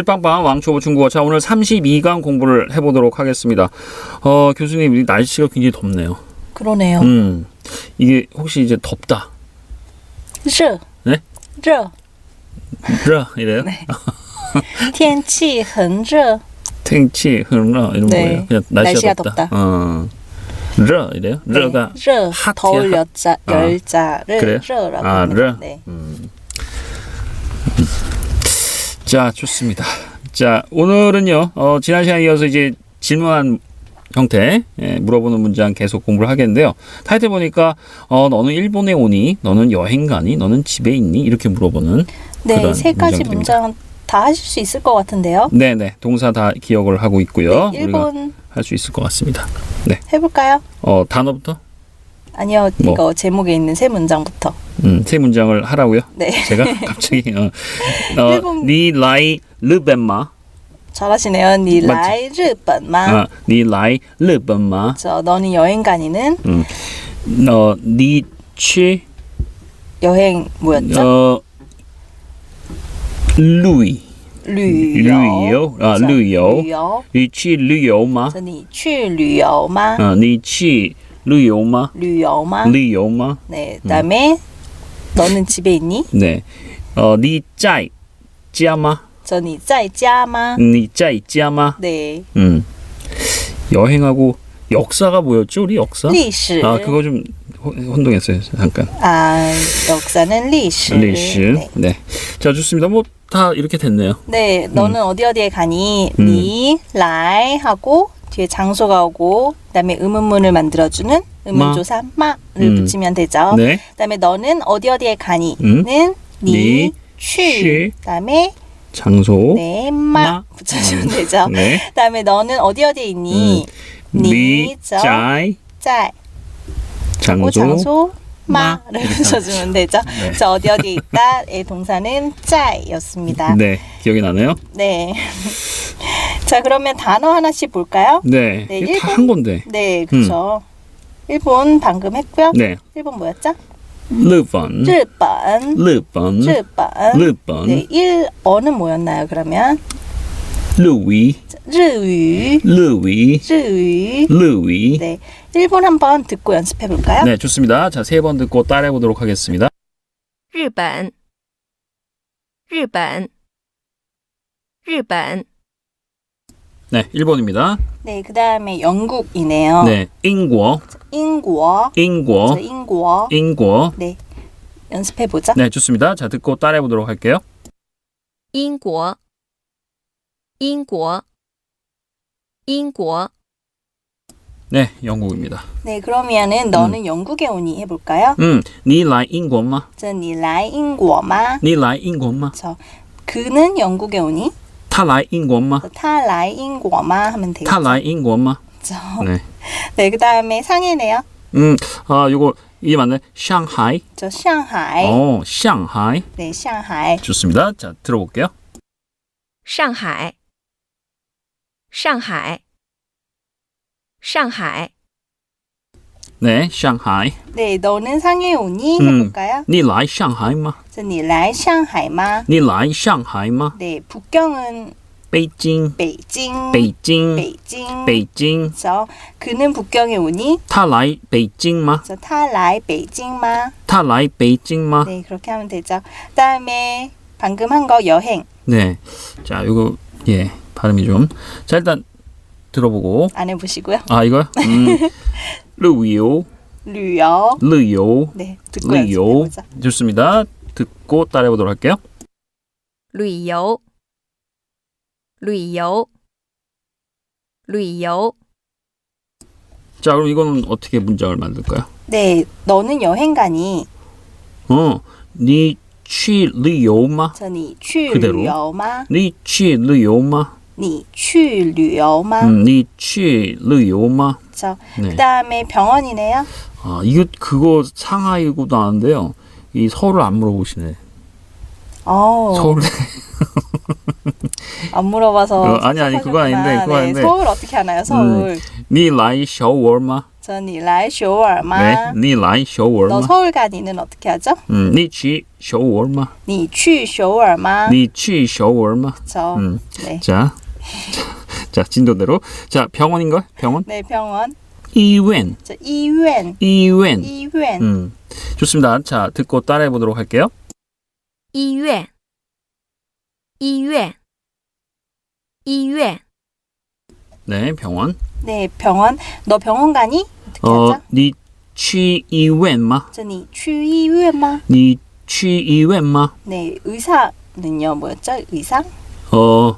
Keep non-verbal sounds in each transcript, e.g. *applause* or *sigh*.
일빵빵 왕초보 중국어. 자, 오늘 32강 공부를 해보도록 하겠습니다. 어, 교수님, 이 날씨가 굉장히 덥네요. 그러네요. 음, 이게 혹시 이제 덥다. 热 네? 热 르 이래요? *laughs* 天气很热 탱치 흐르나 이런 네. 거예요. 그냥 날씨가, 날씨가 덥다. 덥다. 어. 르 이래요? 르가 热 핫이야, 더울 핫. 여자 아. 열자를 그래요? 热라고 아, 합니다. 르? 네. 자, 좋습니다. 자, 오늘은요, 어, 지난 시간에 이어서 이제 질문한 형태, 예, 물어보는 문장 계속 공부를 하겠는데요. 타이틀 보니까, 어, 너는 일본에 오니? 너는 여행 가니? 너는 집에 있니? 이렇게 물어보는. 네, 그런 세 가지. 문장 다 하실 수 있을 것 같은데요. 네네. 동사 다 기억을 하고 있고요. 네, 일본 할 수 있을 것 같습니다. 네. 해볼까요? 어, 단어부터? 아니요, 뭐? 이거 제목에 있는 세 문장부터. 음, 세 문장을 하라고요? 네, 제가 *laughs* 갑자기, 어, 어, 일본- 니 라이 르벤마. 잘하시네요. 니 맞지? 라이 일본마. 어, 니 라이 르벤마. 저 너는 여행 가니는 어, 니 취, 여행 뭐였죠? 어, 루이. 旅旅游啊这旅游旅游你去旅游吗？这你去旅游吗？啊，你去 旅游吗？旅游吗？旅游吗？ 네, 그다음에 너는 집에 있니? 네. 어, 你在家吗？저你在家吗？你在家吗？ 네, 음. 여행하고 역사가 뭐였죠? 우리 역사? 历史 아, 그거 좀 혼- 혼동했어요. 잠깐. 아, 역사는 历史. 리시. 네. 네. 자, 좋습니다. 뭐 다 이렇게 됐네요. 네, 너는 어디 어디에 가니? 음. 니, 라이 하고 뒤에 장소가 오고 그다음에 의문문을 만들어주는 의문조사 마 를 음. 붙이면 되죠. 네. 그다음에 너는 어디 어디에 가니? 음. 는 니, 니, 취. 취. 그다음에 장소. 네, 마 마. 붙여주면 되죠. 네. 그다음에 너는 어디 어디에 있니? 니, 니, 저, 자, 在 장소. 장소 마. 마를 붙여주면 *laughs* 되죠. 네. 저 어디 어디에 있다의 동사는 在였습니다. 네. 기억이 나네요. 네. 자, 그러면 단어 하나씩 볼까요? 네. 네, 이게 일본- 다 한 건데. 네, 그렇죠. 일본 방금 했고요. 네. 일본 뭐였죠? 日本.日本. 日本.日本.日本. 네, 일어는 뭐였나요? 그러면 日语.日语, 日语.日语.日语. 네, 일본 한번 듣고 연습해 볼까요? 네, 좋습니다. 자, 세 번 듣고 따라해 보도록 하겠습니다. 日本，日本，日本， 네, 1번입니다. 네, 그 다음에 영국이네요. 네, 英国.英国,英国.저英国. 英国. 네, 연습해 보죠. 네, 좋습니다. 자, 듣고 따라해 보도록 할게요. 英国，英国，英国， 네, 영국입니다. 네, 그러면은 너는 영국에 오니 해볼까요? 음, 你来英国吗?这你来英国吗?你来英国吗? 저 그는 영국에 오니? 他来英国吗?他来英国吗? 하면 되겠죠. 他来英国吗? 저, 네. *laughs* 네, 그 다음에 상해네요. 음, 아, 요거 이게 맞네. 상하이. 저 상하이. 어, 상하이. 네, 상하이. 좋습니다. 자, 들어볼게요. 上海，上海，上海， 네, 상하이. 네, 너는 상해 오니 음. 해볼까요? 니 라이 상하이마. 니 라이 상하이마. 니 라이 상하이마. 네, 북경은 베이징. 베이징. 베이징. 베이징. 베이징. 저 그는 북경에 오니? 타 라이 베이징마. 저타 라이 베이징마. 타 라이 베이징마. 네, 그렇게 하면 되죠. 다음에 방금 한 거 여행. 네. 자, 요거 예. 발음이 좀. 자, 일단 들어보고. 안 해보시고요. 아, 이거요? 음. *laughs* 旅游,旅游. 旅游, 네, 듣고 旅游. 연습해보자. 좋습니다. 듣고 따라해 보도록 할게요. 旅游，旅游，旅游， 자, 그럼 이거는 어떻게 문장을 만들까요? 네, 너는 여행 가니? 어, 你去旅游吗?这你去 그대로 旅游吗?你去旅游吗? 你去旅游吗? 음, 你去旅游吗? 저 네. 그다음에 병원이네요. 아, 이거 그거 상하이고도 아는데요. 이 서울을 안 물어보시네. 어, 서울 안 물어봐서 어, 아니, 아니, 그거 아닌데, 섭섭하셨구나. 그거 네, 아닌데. 서울 어떻게 하나요? 서울. 你来小我吗?你 저你来首尔吗? 네, 你来首尔 너 吗? 서울 가 니는 어떻게 하죠? 음, 你去首尔吗?你去首尔吗?你去首尔吗? 저 음, 네. 자, *laughs* 자, 진도대로. 자, 병원인가? 병원? 네, 병원. 이웬. 자, 이웬. 이웬. 이웬. 음. 좋습니다. 자, 듣고 따라해 보도록 할게요. 이웬. 이웬. 이웬. 네, 병원. 네, 병원. 너 병원 가니? 어니 어, 취이웬마? 저니 취이웬마? 니 취이웬마? 네, 의사는요. 뭐였죠? 의상? 어,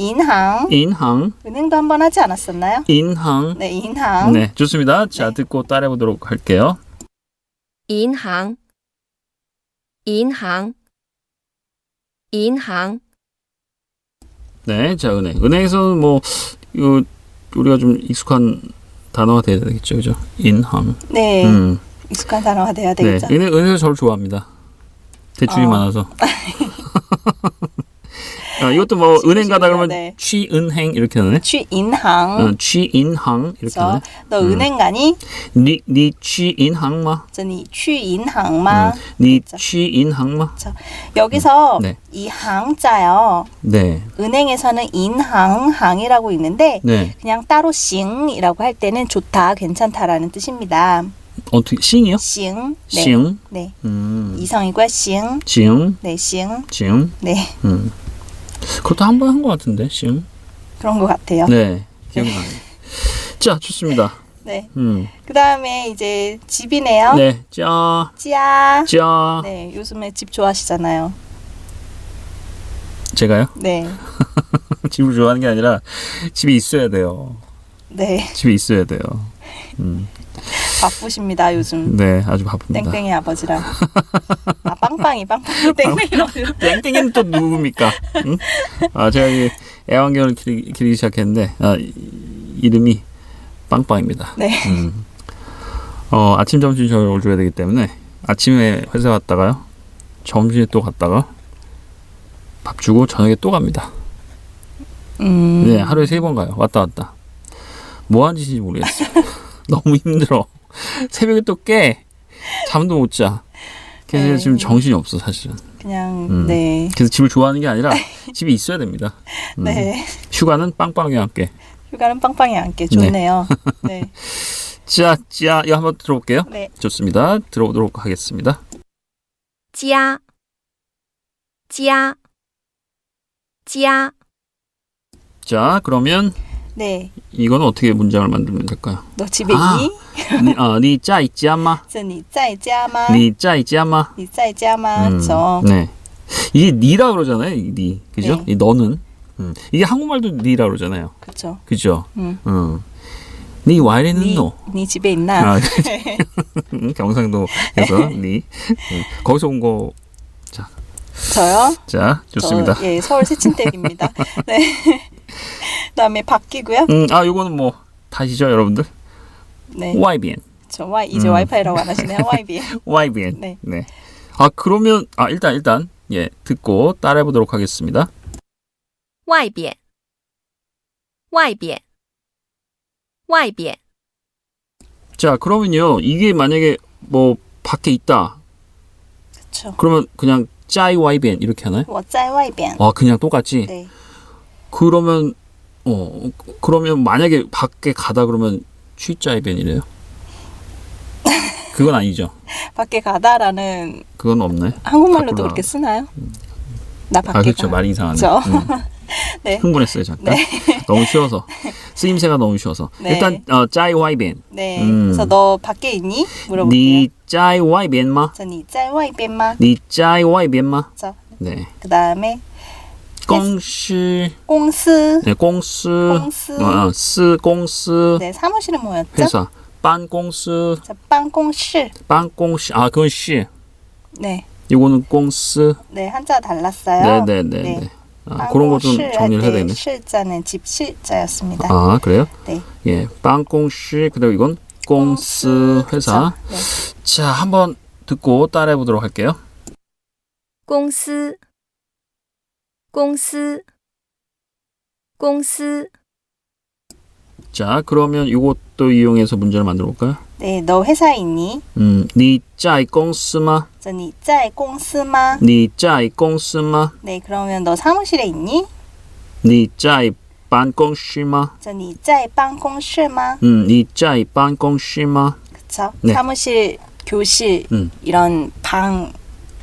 인항. 인항. 은행도 한 번 하지 않았었나요? 인항. 네, 인항. 네, 좋습니다. 자, 듣고 따라해 보도록 할게요. 인항. 인항. 인항. 네, 자, 은행. 은행에서는 뭐 이거 우리가 좀 익숙한 단어가 돼야 되겠죠. 그죠? 인항. 네. 음. 익숙한 단어가 돼야 네, 되겠죠. 네. 은행 은행 저를 좋아합니다. 대출이 어. 많아서. *laughs* 아, 이것도 뭐, 은행 가다 그러면 네. 취은행 이렇게 하네. 취인항. 어, 취인항 이렇게 저, 하네. 너 음. 은행 가니? 니, 니 취인항 마? 这你去银行吗? 니 그렇죠. 취인항 마? 여기서 네. 이 항자요. 네. 은행에서는 인항, 항이라고 있는데 네. 그냥 따로 싱이라고 할 때는 좋다, 괜찮다라는 뜻입니다. 어떻게 싱이요? 싱. 네. 싱. 네. 음. 이성이고요. 싱. 징. 네, 싱. 징. 네. 음. 그것도 한 번 한 것 같은데, 싱. 그런 것 같아요. 네. 기억이 나요. *laughs* 자, 좋습니다. 네. 음. 그 다음에 이제 집이네요. 네. 짜. 짜. 짜. 네, 요즘에 집 좋아하시잖아요. 제가요? 네. *laughs* 집을 좋아하는 게 아니라 집에 있어야 돼요. 네. 집에 있어야 돼요. 음. 바쁘십니다, 요즘. 네, 아주 바쁩니다. 땡땡이 아버지랑. *laughs* 아, 빵빵이, 빵빵이 땡땡이. 땡땡이는 또 누굽니까? 응? 아, 제가 이 애완견을 기르기, 기르기 시작했는데 아, 이- 이름이 빵빵입니다. 네. 음. 어, 아침, 점심, 저녁을 줘야 되기 때문에 아침에 회사 갔다가요. 점심에 또 갔다가 밥 주고 저녁에 또 갑니다. 음. 네, 하루에 세 번 가요. 왔다 갔다. 뭐 하는 짓인지 모르겠어요. *laughs* *laughs* 너무 힘들어. *laughs* 새벽에 또 깨. 잠도 못 자. 그래서 네. 지금 정신이 없어 사실은. 그냥 음. 네. 그래서 집을 좋아하는 게 아니라 *laughs* 집에 있어야 됩니다. 음. 네. 휴가는 빵빵히 함께. 휴가는 빵빵히 함께 좋네요. 네. 자, 자, 이 한번 들어볼게요. 네. 좋습니다. 들어보도록 하겠습니다. 지야, 지야, 지야. 자, 그러면 네. 이거는 어떻게 문장을 만들면 될까요? 너 집에 아. 있니? 니, 어, 니 짜 있지 않마? 这你在家吗? 니 *laughs* 짜 있지 않마? 你在家吗? 음, 저. 네. 이게 니라 그러잖아요. 이 니. 그죠? 네. 이 너는. 음. 이게 한국말도 니라 그러잖아요. 그렇죠. 그죠? 음. 음. 니 와이레는 니, 노. 니 집에 있나? 아, *laughs* 음, 경상도에서 니. 음, 거기서 온 거. 저요? 자, 좋습니다. 저, 예, 서울 새침댁입니다. *laughs* 네. *laughs* 그다음에 바뀌고요. 음, 아, 요거는 뭐 다시죠, 여러분들. 네. YBN. 저 와이 이제 음. 와이파이라고 안 하시네요. *laughs* YB. YBN. 네. 네. 아, 그러면 아, 일단 일단 예, 듣고 따라해 보도록 하겠습니다. 外边，外边，外边， 자, 그러면요. 이게 만약에 뭐 밖에 있다. 그렇죠. 그러면 그냥 짜이 YBN 이렇게 하나요? 我在外边. 아, 그냥 똑같이. 네. 그러면 어 그러면 만약에 밖에 가다 그러면 취자의 변이래요? 그건 아니죠. *laughs* 밖에 가다라는 그건 없네. 한국말로도 그렇게 쓰나요? 음. 나 밖에 아 그렇죠. 말 이상하네. 음. *laughs* 네. 흥분했어요 잠깐. 네. *laughs* 너무 쉬워서 쓰임새가 너무 쉬워서 네. 일단 어, 짜이 와이벤. 네. 음. 그래서 너 밖에 있니? 물어볼게요. 니 짜이 와이벤마. 저니 짜이 와이벤마. 니 짜이 와이벤마. 네. 그다음에 공시 공스 네, 공스 공스 어, 어 공스 네 사무실은 뭐였죠? 회사 반공스 빵공실 반공시 아 그건 시 네. 이거는 공스 네 한자 달랐어요. 네, 네, 네. 네. 네. 아, 그런 거 좀 정리를 해야 되네. 실자는 집 실자였습니다. 아 그래요? 네. 예, 빵공시 그리고 이건 공스 회사. 네. 자 한번 듣고 따라해 보도록 할게요. 공스 公司，公司， 자, 그러면 이것도 이용해서 문제를 만들어 볼까요? 네, 너 회사에 있니? 음, 你在公司吗?这你在公司吗?你在公司吗? 네, 그러면 너 사무실에 있니? 你在办公室吗?这你在办公室吗? 음, 你在办公室吗? 그쵸? 네. 사무실, 교실 음. 이런 방을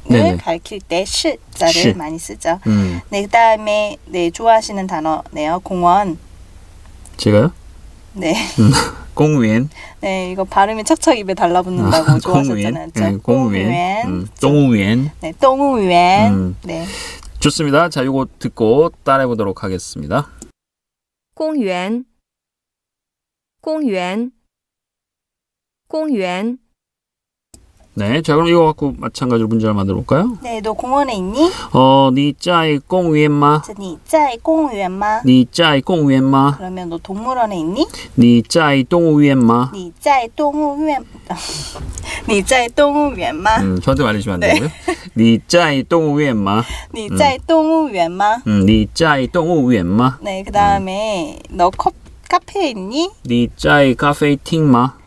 네, 네. 네. 가르칠 때 시자를 많이 쓰죠. 음. 네, 그다음에 네 좋아하시는 단어네요. 공원. 제가요? 네. 음. *laughs* 공원. 네, 이거 발음이 착착 입에 달라붙는다고 아, 좋아하셨잖아요. 네, 공원. 공원. 음, 동우원. 네, 음. 네. 좋습니다. 자, 요거 듣고 따라해 보도록 하겠습니다. 공원. 공원. 공원. 네, 자 그럼 이거 갖고 마찬가지로 문제를 만들어 볼까요? 네, 너 공원에 있니? 어, 니 짜이 공위엔마. 니 짜이 공위엔마. 니 짜이 공위엔마. 그러면 너 동물원에 있니? 니 짜이 동우위엔마. 니 짜이 동우위엔. *laughs* 니 짜이 동우위엔마. 음, 저한테 말리시면 안 되고요. 네. 니 짜이 동우위엔마. 니 음. 짜이 동우위엔마. 음, 니 짜이 동우위엔마. 네, 그다음에 음. 너 컵, 카페에 있니? 니 짜이 카페 팅마.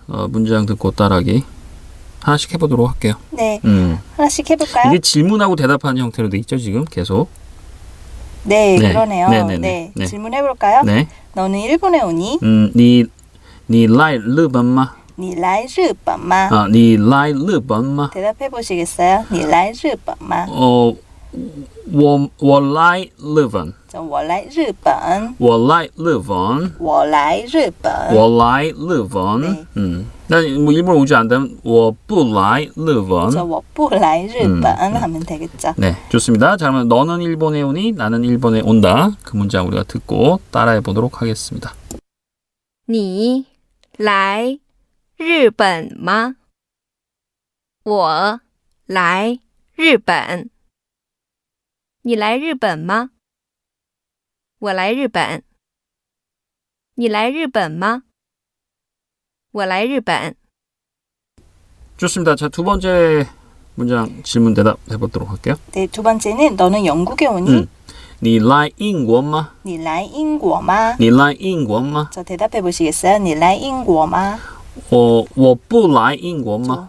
어, 문장 듣고 따라하기 하나씩 해보도록 할게요. 네. 음. 하나씩 해볼까요? 이게 질문하고 대답하는 형태로 돼 있죠 지금 계속. 네, 네. 그러네요. 네네네. 네, 네, 네. 네 질문해볼까요? 네. 너는 일본에 오니? 음, 니, 니 라이 르반마. 니 라이 르반마. 아, 니 라이 르반마. 대답해보시겠어요? 니 라이 르반마. 어. 我我来日本,我来日本,我来日本.我来日本.我来日本. 네. 음. 난뭐 일본 오지 않다면 我不来日本.我我不来日本 음, 하면 되겠죠. 네, 좋습니다. 자, 그러면 너는 일본에 오니 나는 일본에 온다. 그 문장 우리가 듣고 따라해 보도록 하겠습니다. 你来日本吗？我来日本。 你来日本吗？我来日本。你来日本吗？我来日本。 좋습니다. 자, 두 번째 문장 질문 대답 해 보도록 할게요. 네, 두 번째는 너는 영국에 오니? 음. 你来英国吗?你来英国吗?你来英国吗? 저 대답해 보시겠어요? 你来英国吗?我我不来英国吗?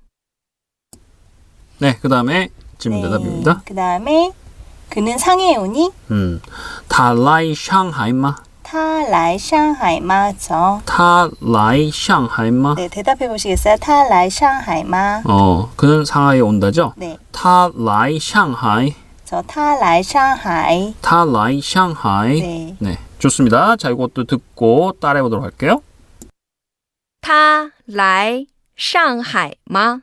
네, 그다음에 질문 대답입니다. 그 다음에 그는 상해에 오니? 음. 他来上海吗?他来上海吗? 저 他来上海吗? 네, 대답해 보시겠어요? 他来上海吗? 어, 그는 상하이에 온다죠? 네, 他来上海.저他来上海.他来上海. 네, 네, 좋습니다. 자, 이것도 듣고 따라해 보도록 할게요. 他来上海吗？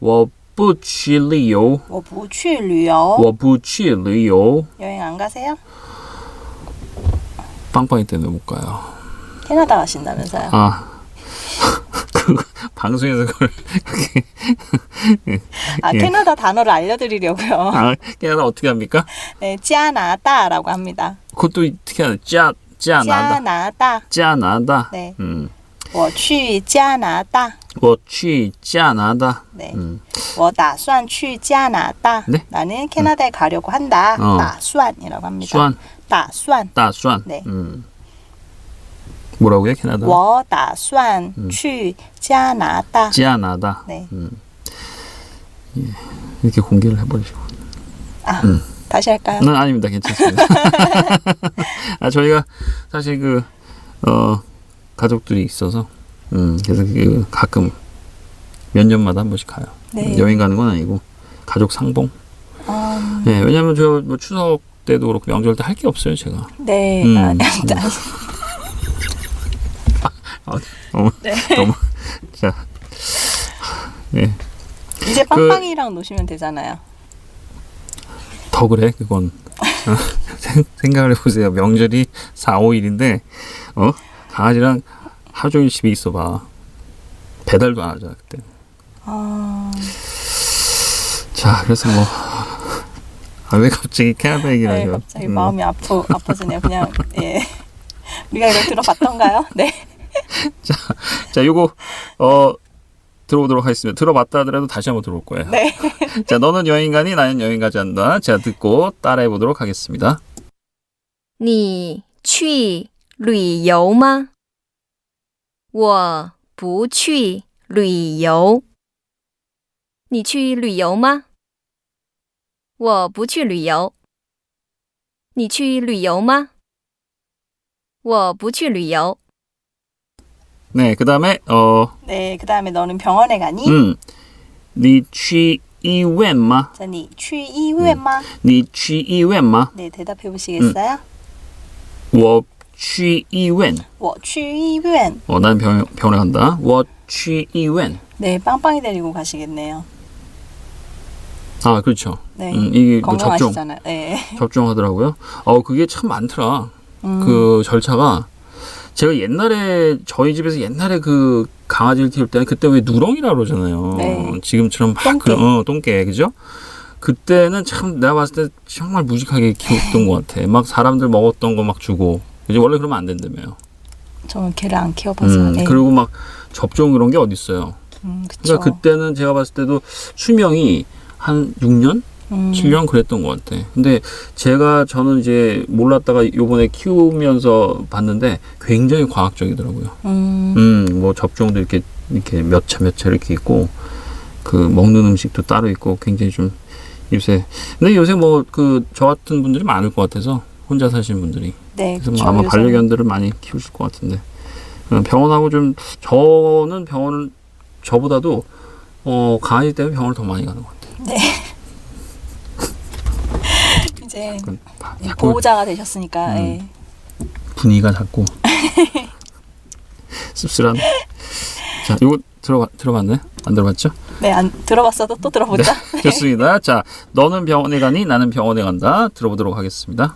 我 不去旅游我不去旅游我不去旅游 여행 안 가세요? 빵빵이 때문에 못 가요 캐나다 가신다면서요? 아 *laughs* 그 방송에서 그걸 아 예. 캐나다 단어를 알려드리려고요. 아 깨나 어떻게 합니까? 네, 짜나다라고 합니다. 그것도 어떻게 하나 짜 짜나다 짜나다. 짜나다 네, 음 我去加拿大.我去加拿大 네, 음 我打算去加拿大. 네. 나는 캐나다에 가려고 한다. 어. 打算이라고 합니다. 算打算.大算 네. 음 뭐라고요 캐나다 我打算去加拿大.加拿大 네. 이렇게 공개를 해버리시고 아, 음. 다시 할까요? 는 아닙니다 괜찮습니다 *laughs* *laughs* 아 저희가 사실 그 어 가족들이 있어서 음 그래서 그 가끔 몇 년마다 한 번씩 가요 네. 여행 가는 건 아니고 가족 상봉 음, 네 왜냐면 저 뭐 추석 때도 그렇고 명절 때 할 게 없어요 제가 네. 음. 아, *laughs* 너무 네. 너무 자 네. 이제 빵빵이랑 노시면 되잖아요. 더 그래 그건 어, *laughs* 생- 생각을 해보세요 명절이 4, 5일인데 어 강아지랑 하루 종일 집에 있어봐 배달도 안 하잖아 그때 아, 자 그래서 뭐 아, 왜 갑자기 캐나다 얘기를 네, 하죠 갑자기 음. 마음이 아프 아파지네요. 그냥 예. 우리가 이걸 들어봤던가요? 네. *laughs* 자 요거 어 들어보도록 하겠습니다 들어봤다 하더라도 다시 한번 들어올 거예요 네. *laughs* 자 너는 여행 가니 나는 여행 가지 않는다 자 듣고 따라해 보도록 하겠습니다 你去旅游吗？我不去旅游。你去旅游吗？我不去旅游。你去旅游吗？我不去旅游。 네 그 다음에 어 네. 그다음에 너는 병원에 가니? 음, 你去医院吗 자, 你去医院吗?你去医院吗 네, 대답해 보시겠어요? 我 去医院我去医院. 어, 난 병, 병원에 간다 我去医院 네, 빵빵이 데리고 가시겠네요. 아 그렇죠 네. 음, 이게 뭐 접종 건강하시잖아요. 네. 접종하더라고요 어 그게 참 많더라 음, 그 절차가 제가 옛날에 저희 집에서 옛날에 그 강아지를 키울 때는 그때 왜 누렁이라 그러잖아요. 네. 지금처럼 막 똥개. 그, 어, 똥개 그죠? 그때는 참 내가 봤을 때 정말 무식하게 키웠던 *laughs* 것 같아. 막 사람들 먹었던 거 막 주고. 이제 원래 그러면 안 된다며요. 저는 개를 안 키워봐서. 음, 네. 그리고 막 접종 이런 게 어디 있어요. 음. 그러니까 그때는 제가 봤을 때도 수명이 한 6년, 음, 7년 그랬던 것 같아. 근데 제가 저는 이제 몰랐다가 요번에 키우면서 봤는데 굉장히 과학적이더라고요. 음, 음, 뭐 접종도 이렇게 이렇게 몇 차 몇 차 이렇게 있고 그 먹는 음식도 따로 있고 굉장히 좀 요새 근데 요새 뭐 그 저 같은 분들이 많을 것 같아서 혼자 사시는 분들이 네, 그래서. 뭐 아마 요새 반려견들을 많이 키우실 것 같은데 어, 병원하고 좀 저는 병원을 저보다도 어 강아지 때문에 병원을 더 많이 가는 것 같아요. *laughs* 이제 그 바- 예, 자꾸 보호자가 되셨으니까. 음. 예. 분위기가 자꾸 *laughs* 씁쓸하네. 자, 이거 들어가 들어봤네? 안 들어봤죠? 네, 안 들어봤어도 또 들어보자. 좋습니다. *laughs* 자, 너는 병원에 가니? 나는 병원에 간다. 들어보도록 하겠습니다.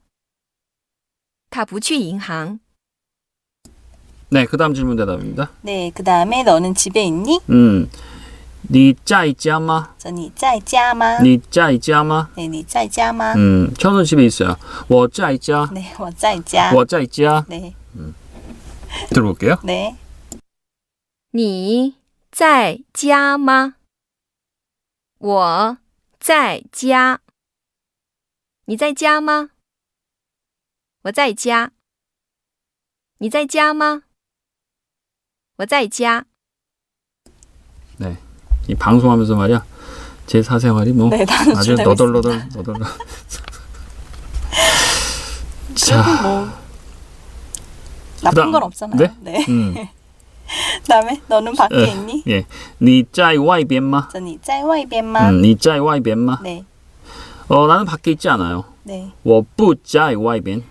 他不去银行。 네, 그 다음 질문 대답입니다. 네, 그 다음에 너는 집에 있니? 음, 你在家吗?저你在家吗?你在家吗? 네, 你在家吗? 음, 저는 집에 있어요. 我在家.네, 我在家.我在家. 네, 들어볼게요. 네. 你在家吗？我在家。你在家吗？ 我在家。你在家吗？我在家。 이 방송하면서 말이야. 제 사생활이 뭐 네, 나는 아주 좀 너덜너덜 너덜너. 자, 뭐 나쁜 그다음- 건 없잖아요. 네? 네. 음, *laughs* 그다음에 너는 밖에 에. 있니? 예, 你在外边吗?저你在外边吗? 음, 你在外边吗? 네, 어, 나는 밖에 있지 않아요. 네. 我不在外边,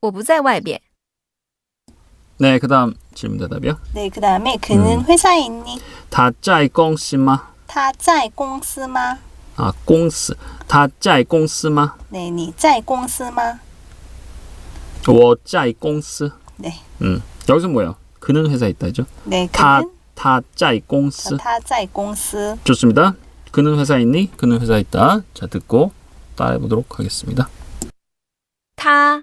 我不在外边。 네, 그다음 질문 대답이요. 네, 그다음에 그는 회사에 있니? 他在公司吗?他在公司吗? 아, 公司.他在公司吗?네, 你在公司吗?我在公司. 네. 음. 여기서 뭐예요? 그는 회사에 있다죠. 네, 타, 그는 他在公司. 他在公司. 좋습니다. 그는 회사에 있니? 그는 회사에 있다. 자, 듣고 따라해 보도록 하겠습니다. 他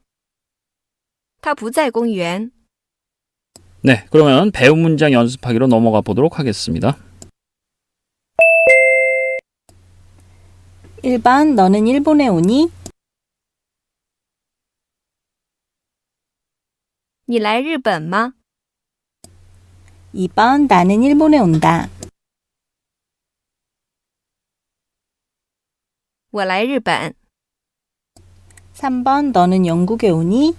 他不在公园。 네, 그러면 배운 문장 연습하기로 넘어가 보도록 하겠습니다. 1번 너는 일본에 오니? 你来日本吗？ 2번 나는 일본에 온다. 我来日本。 3번 너는 영국에 오니?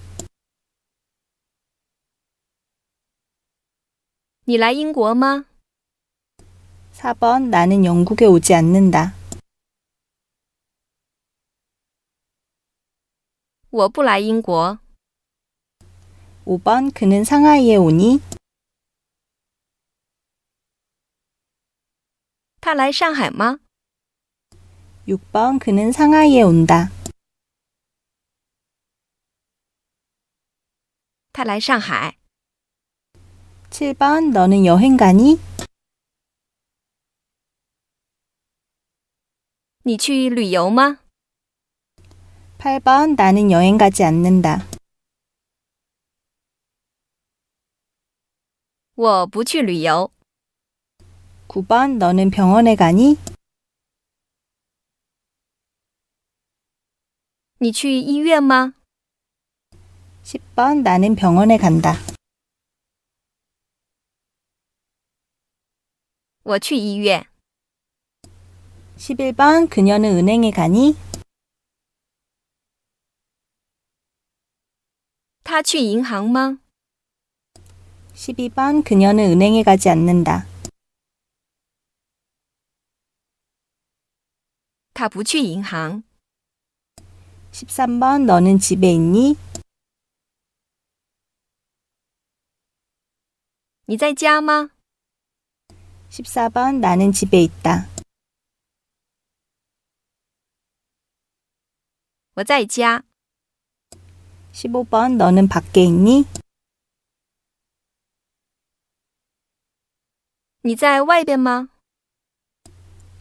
你来英国吗？ 4번 나는 영국에 오지 않는다. 我不来英国。 5번 그는 상하이에 오니? 他来上海吗？ 6번 그는 상하이에 온다. 他来上海。 7번 너는 여행 가니? 你去旅游吗？ 8번 나는 여행 가지 않는다. 我不去旅游。 9번 너는 병원에 가니? 你去医院吗？ 10번 나는 병원에 간다. 我去医院。 11번 그녀는 은행에 가니? 他去银行吗？ 12번 그녀는 은행에 가지 않는다. 他不去银行。 13번 너는 집에 있니? 你在家吗？ 14번 나는 집에 있다. 我在家. 15번 너는 밖에 있니? 你在外边吗?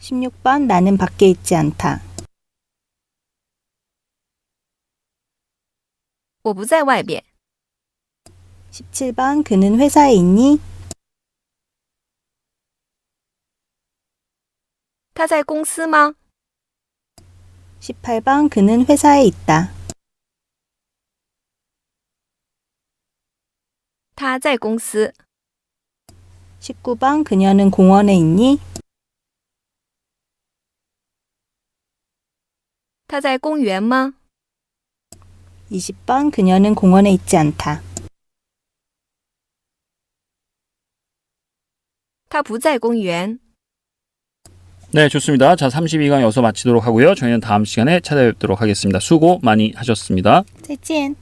16번 나는 밖에 있지 않다. 我不在外边. 17번 그는 회사에 있니? 他在公司吗？ 18번 그는 회사에 있다. 他在公司。 19번 그녀는 공원에 있니? 他在公园吗？ 20번 그녀는 공원에 있지 않다. 他不在公园。 네, 좋습니다. 자, 32강 여기서 마치도록 하고요. 저희는 다음 시간에 찾아뵙도록 하겠습니다. 수고 많이 하셨습니다. 再见。